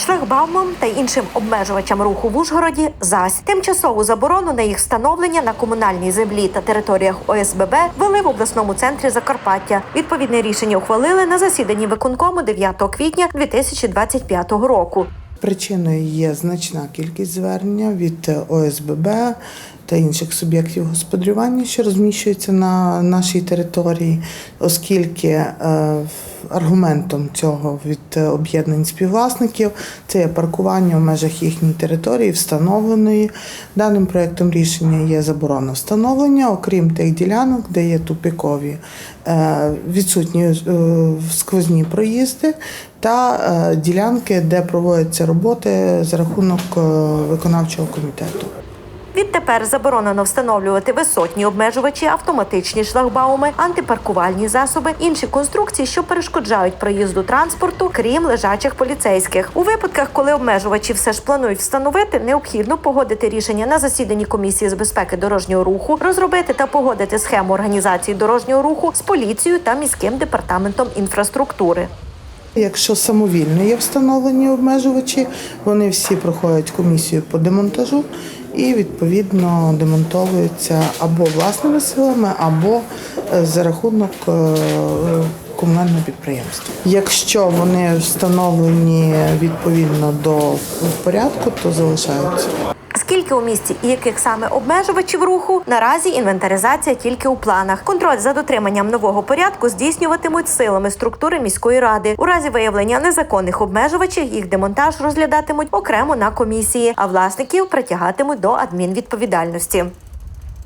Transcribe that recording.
шлагбаумам та іншим обмежувачам руху в Ужгороді зась тимчасову заборону на їх встановлення на комунальній землі та територіях ОСББ ввели в обласному центрі Закарпаття. Відповідне рішення ухвалили на засіданні виконкому 9 квітня 2025 року. Причиною є значна кількість звернення від ОСББ та інших суб'єктів господарювання, що розміщуються на нашій території, оскільки е, аргументом цього від об'єднань співвласників це є паркування в межах їхньої території, встановленої. Даним проектом рішення є заборона встановлення, окрім тих ділянок, де є тупікові е, відсутні е, сквозні проїзди та ділянки, де проводяться роботи за рахунок виконавчого комітету. Відтепер заборонено встановлювати висотні обмежувачі, автоматичні шлагбауми, антипаркувальні засоби, інші конструкції, що перешкоджають проїзду транспорту, крім лежачих поліцейських. У випадках, коли обмежувачі все ж планують встановити, необхідно погодити рішення на засіданні комісії з безпеки дорожнього руху, розробити та погодити схему організації дорожнього руху з поліцією та міським департаментом інфраструктури. Якщо самовільно є встановлені обмежувачі, вони всі проходять комісію по демонтажу і відповідно демонтовуються або власними силами, або е, за рахунок е, комунального підприємства. Якщо вони встановлені відповідно до порядку, то залишаються. Скільки у місті і яких саме обмежувачів руху наразі інвентаризація тільки у планах. Контроль за дотриманням нового порядку здійснюватимуть силами структури міської ради. У разі виявлення незаконних обмежувачів їх демонтаж розглядатимуть окремо на комісії, а власників притягатимуть до адмінвідповідальності.